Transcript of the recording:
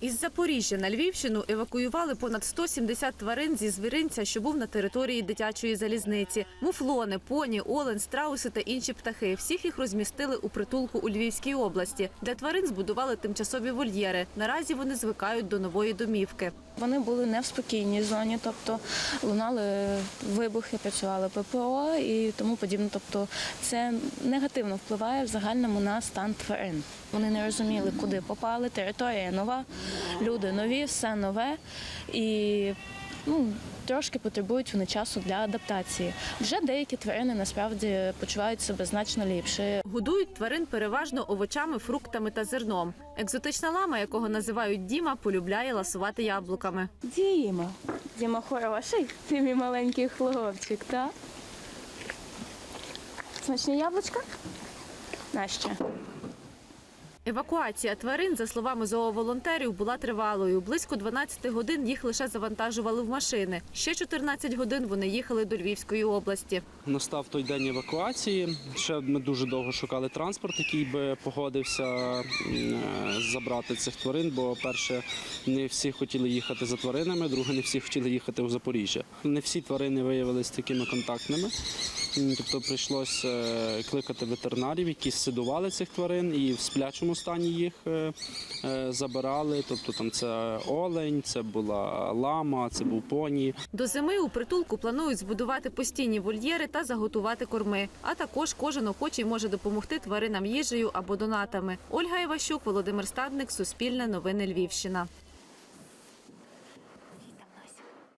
Із Запоріжжя на Львівщину евакуювали понад 170 тварин зі звіринця, що був на території дитячої залізниці. Муфлони, поні, олень, страуси та інші птахи. Всіх їх розмістили у притулку у Львівській області. Для тварин збудували тимчасові вольєри. Наразі вони звикають до нової домівки. Вони були не в спокійній зоні, тобто лунали вибухи, працювали ППО і тому подібне. Тобто це негативно впливає в загальному на стан тварин. Вони не розуміли, куди попали. Територія нова, люди нові, все нове і ну. Трошки потребують вони часу для адаптації. Вже деякі тварини насправді почувають себе значно ліпше. Годують тварин переважно овочами, фруктами та зерном. Екзотична лама, якого називають Діма, полюбляє ласувати яблуками. Діма, Діма хороший, ти мій маленький хлопчик, так? Смачні яблучка? Нащо? Евакуація тварин, за словами зооволонтерів, була тривалою. Близько 12 годин їх лише завантажували в машини. Ще 14 годин вони їхали до Львівської області. Настав той день евакуації. Ще ми дуже довго шукали транспорт, який би погодився е, забрати цих тварин. Бо перше, не всі хотіли їхати за тваринами, друге, не всі хотіли їхати у Запоріжжя. Не всі тварини виявилися такими контактними. М, Тобто прийшлося е, кликати ветеринарів, які сидували цих тварин, і в сплячому стані їх е, е, забирали. Тобто там це олень, це була лама, це був поні. До зими у притулку планують збудувати постійні вольєри та заготувати корми. А також кожен охочий може допомогти тваринам їжею або донатами. Ольга Іващук, Володимир Стадник, Суспільне новини Львівщина.